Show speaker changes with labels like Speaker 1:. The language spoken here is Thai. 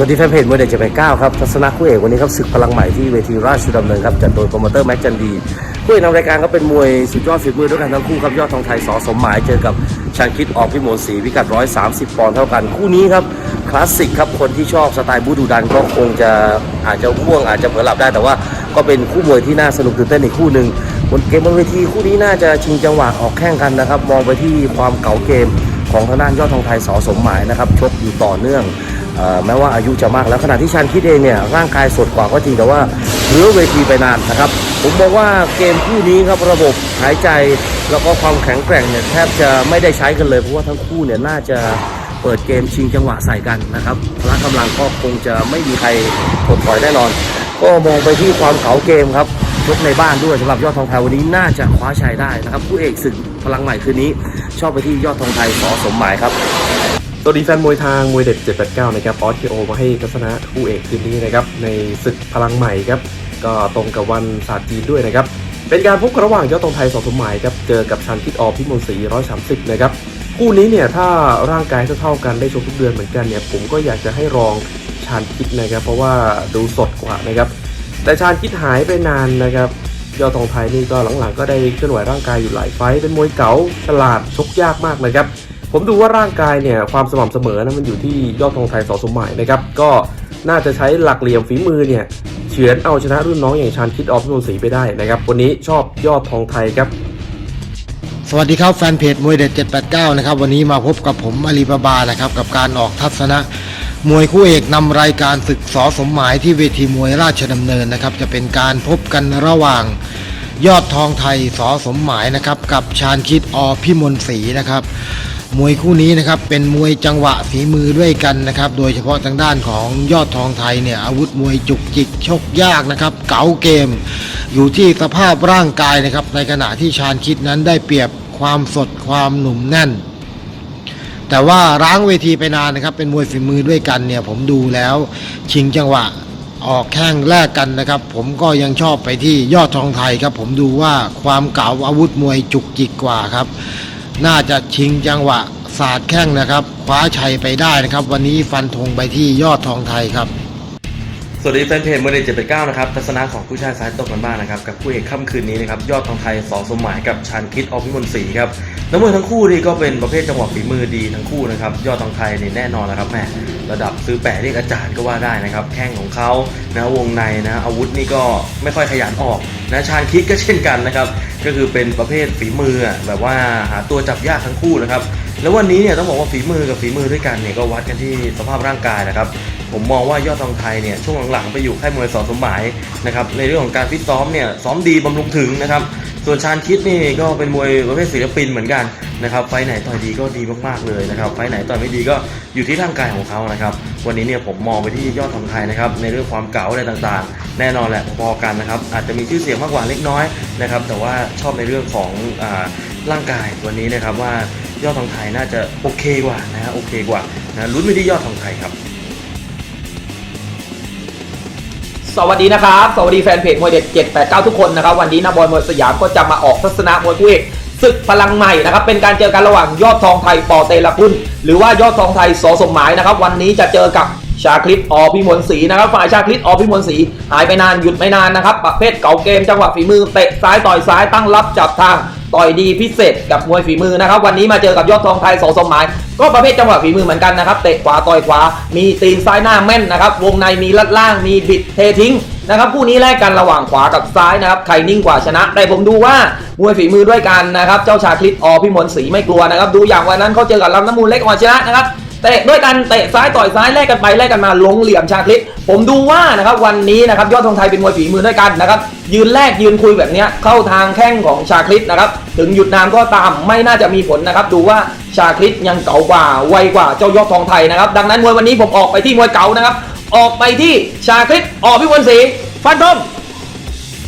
Speaker 1: สวัสดีแฟนเพจมวยเด็ดเจ็ดแปดเก้าครับทัศนะคู่เอกวันนี้ครับศึกพลังใหม่ที่เวทีราชดำเนินครับจัดโดยโปรโมเตอร์แม็กจันดีคู่เอกนำรายการก็เป็นมวยสุดยอดฝีมือด้วยกันทั้งคู่ครับยอดทองไทยสอสมหมายเจอกับชางคิดออกพิมลศรีพิกัด 130 ปอนด์เท่ากัน คู่นี้ครับคลาสสิกครับคนที่ชอบสไตล์บูดูดันก็คงจะอาจจะง่วงอาจจะเผลอหลับได้แต่ว่าก็เป็นคู่มวยที่น่าสนุกตื่นเต้นอีกคู่หนึ่งบนเกมบนเวทีคู่นี้น่าจะชิงจังหวะออกแข่งกันนะครับมองไปที่ความเก๋าเกมของทางด้านยอดทองไทยสอสมหมายนะครับชกอยู่ต่อเนื่อง แม้ว่าอายุจะมากแล้วขณะที่ชันคิดเองเนี่ยร่างกายสดกว่าก็จริงแต่ว่าเรื้อเวทีไปนานนะครับ ผมบอกว่าเกมคู่นี้ครับระบบหายใจแล้วก็ความแข็งแกร่งเนี่ยแทบจะไม่ได้ใช้กันเลยเพราะว่าทั้งคู่เนี่ยน่าจะเปิดเกมชิงจังหวะใส่กันนะครับพละกำลังก็คงจะไม่มีใครถดถอยแน่นอน ก็มองไปที่ความเก๋าเกมครับชกในบ้านด้วยสำหรับยอดทองไทยวันนี้น่าจะคว้าชัยได้นะครับผู้เอกศึกพลังใหม่คืนนี้ ชอบไปที่ยอดทองไทยสอสมหมายครับ
Speaker 2: สวัสดีแฟนมวยทางมวยเด็ด 789 นะครับออสเคโอมาให้ทัศนะคู่เอกคืนนี้นะครับในศึกพลังใหม่ครับก็ตรงกับวันศาสตร์จีนด้วยนะครับเป็นการพบกันระหว่างยอดตองไทยสองสมหมายครับเจอกับชันคิดออพิมลศรี130นะครับคู่นี้เนี่ยถ้าร่างกายเท่าๆกันได้ชกทุกเดือนเหมือนกันเนี่ยผมก็อยากจะให้รองชานคิดนะครับ เพราะว่าดูสดกว่านะครับแต่ชาญคิดหายไปนานนะครับยอดทองไทยนี่ก็หลังๆก็ได้เคลื่อนไหวร่างกายอยู่หลายไฟเป็นมวยเก๋าฉลาดชกยากมากนะครับ ผมดูว่าร่างกายเนี่ยความสม่ำเสมอนะมันอยู่ที่ยอดทองไทยสอสมหมายนะครับ ก็น่าจะใช้หลักเหลี่ยมฝีมือเนี่ยเฉือนเอาชนะรุ่นน้องอย่างชาญคิดออฟพิมลศรีไปได้นะครับ วันนี้ชอบยอดทองไทยครับ
Speaker 3: สวัสดีครับแฟนเพจมวยเด็ด 789 นะครับ วันนี้มาพบกับผมอาลีบาบานะครับ กับการออกทัศนะมวยคู่เอกนำรายการศึกสอสมหมายที่เวทีมวยราชดำเนินนะครับ จะเป็นการพบกันระหว่างยอดทองไทยสอสมหมายนะครับ กับชาญคิดอพิมลศรีนะครับ มวยคู่นี้นะครับเป็นมวยจังหวะฝีมือด้วยกันนะครับโดยเฉพาะทางด้านของยอดทองไทยเนี่ยอาวุธมวยจุกจิกชกยากนะครับเก๋าเกม อยู่ที่สภาพร่างกายนะครับในขณะที่ชาญคิดนั้นได้เปรียบความสดความหนุ่มแน่น แต่ว่าร้างเวทีไปนานนะครับเป็นมวยฝีมือด้วยกันเนี่ยผมดูแล้วชิงจังหวะออกแข้งแลกกันนะครับ ผมก็ยังชอบไปที่ยอดทองไทยครับ ผมดูว่าความเก๋าอาวุธมวยจุกจิกกว่าครับ น่าจะชิงจังหวะสาดแข้งนะครับคว้าชัยไปได้นะครับ วันนี้ฟันธงไปที่ยอดทองไทยครับ
Speaker 1: สวัสดีแฟนเพจมวยเด็ดเจ็ดแปดเก้านะครับทัศนะของผู้ชายสายตกกันบ้างนะครับกับคู่เอกค่ำคืนนี้นะครับยอดทองไทยสองสมหมายกับชานคิดออพิมลศรีครับนักมวยทั้งคู่นี่ก็เป็นประเภทจังหวะฝีมือดีทั้งคู่นะครับยอดทองไทยนี่แน่นอนนะครับแหมระดับซื้อแปะเรียกอาจารย์ก็ว่าได้นะครับแข้งของเขานะวงในนะอาวุธนี่ก็ไม่ค่อยขยันออกนะชานคิดก็เช่นกันนะครับ ก็คือเป็นประเภทฝีมือแบบว่าหาตัวจับยากทั้งคู่นะครับ แล้ววันนี้เนี่ยต้องบอกว่าฝีมือกับฝีมือด้วยกันเนี่ยก็วัดกันที่สภาพร่างกายนะครับ ผมมองว่ายอดทองไทยเนี่ยช่วงหลังๆไปอยู่ค่ายมวยสอสมหมายนะครับในเรื่องของการฟิตซ้อมเนี่ยซ้อมดีบำรุงถึงนะครับส่วนชาญคิดนี่ก็เป็นมวยประเภทศิลปินเหมือนกันนะครับไฟไหนต่อยดีก็ดีมากๆเลยนะครับ ไฟไหนต่อยไม่ดีก็อยู่ที่ร่างกายของเขานะครับ วันนี้เนี่ยผมมองไปที่ยอดทองไทยนะครับในเรื่องความเก๋าอะไรต่างๆ แน่นอนแหละพอๆกันนะครับอาจจะมีชื่อเสียงมากกว่าเล็กน้อย นะครับแต่ว่าชอบในเรื่องของอร่างกายวันนี้นะครับว่ายอดทองไทยน่าจะโอเคกว่านะฮะโอเคกว่านะลุ้นไปที่ยอดทองไทยครับ
Speaker 4: สวัสดีนะครับ สวัสดีแฟนเพจมวยเด็ด789 ทุกคนนะครับ วันนี้นาบอลมวยสยามก็จะมาออกทัศนะมวยคู่เอกศึกพลังใหม่นะครับเป็นการเจอกันระหว่างยอดทองไทยปอเตละกุลหรือว่ายอดทองไทยสอสมหมายนะครับ วันนี้จะเจอกับ ชาคลิปอพิมลศรีนะครับฝ่ายชาคลิปอพิมลศรีหายไปนานหยุดไม่นานนะครับประเภทเก่าเกมจังหวะฝีมือเตะซ้ายต่อยซ้ายตั้งรับจับทางต่อยดีพิเศษกับมวยฝีมือนะครับ วันนี้มาเจอกับยอดทองไทยสอสมหมาย ก็ประเภทจังหวะฝีมือเหมือนกันนะครับ เตะขวาต่อยขวา มีตีนซ้ายหน้าแม่นนะครับ วงในมีลัดล่างมีบิดเททิ้งนะครับคู่นี้แลกกันระหว่างขวากับซ้ายนะครับใครนิ่งกว่าชนะ แต่ผมดูว่ามวยฝีมือด้วยกันนะครับ เจ้าชาคลิปอพิมลศรีไม่กลัวนะครับ ดูอย่างวันนั้นเขาเจอกับลำน้ำมูลเล็กอ่อนชนะนะครับ เตะด้วยกันเตะซ้ายต่อยซ้ายแลกกันไปแลกกันมาลงเหลี่ยมชาคลิปผมดูว่านะครับวันนี้นะครับยอดธงไทยเป็นมวยฝีมือด้วยกันนะครับยืนแลกยืนคุยแบบนี้เข้าทางแข้งของชาคลิปนะครับถึงหยุดนานก็ตามไม่น่าจะมีผลนะครับดูว่าชาคลิปยังเก่ากว่าไวกว่าเจ้ายอดทองไทยนะครับดังนั้นมวยวันนี้ผมออกไปที่มวยเก่านะครับออกไปที่ชาคลิปออกพิวลศรีฟันธง